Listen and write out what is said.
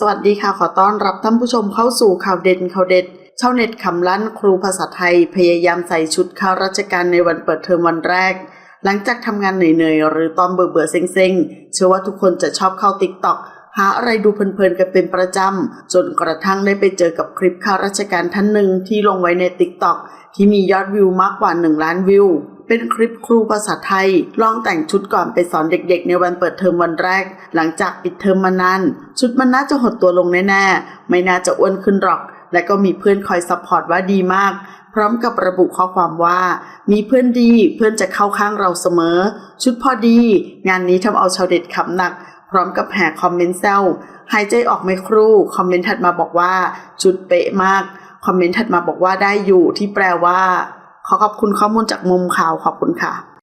สวัสดีค่ะ ขอต้อนรับท่านผู้ชมเข้าสู่ข่าวเด่นข่าวเด็ดชาวเน็ตคำลั่นครูภาษาไทย พยายามใส่ชุดข้าราชการในวันเปิดเทอมวันแรก หลังจากทำงานเหนื่อยๆ หรือตอนเบื่อๆเซ็งๆ เชื่อว่าทุกคนจะชอบเข้าติ๊กต็อกหาอะไรดูเพลินๆกันเป็นประจำ จนกระทั่งได้ไปเจอกับคลิปข้าราชการท่านหนึ่งที่ลงไว้ในติ๊กต็อกที่มียอดวิวมากกว่า 1 ล้านวิว เป็นคลิปครูภาษาไทย ลองแต่งชุดก่อนไปสอนเด็กๆ ในวันเปิดเทอมวันแรก หลังจากปิดเทอมมานานชุดมันน่าจะหดตัวลงแน่ๆ ไม่น่าจะอ้วนขึ้นหรอก และก็มีเพื่อนคอยซัพพอร์ตว่าดีมาก พร้อมกับระบุข้อความว่า มีเพื่อนดีเพื่อนจะเข้าข้างเราเสมอ ชุดพอดี งานนี้ทำเอาชาวเด็ดขำหนัก พร้อมกับแห่คอมเมนต์แซวหายใจออกไม่ครู่คอมเมนต์ถัดมาบอกว่า ชุดเป๊ะมาก คอมเมนต์ถัดมาบอกว่าได้อยู่ที่แปลว่า ขอขอบคุณข้อมูลจากมุมข่าวขอบคุณค่ะ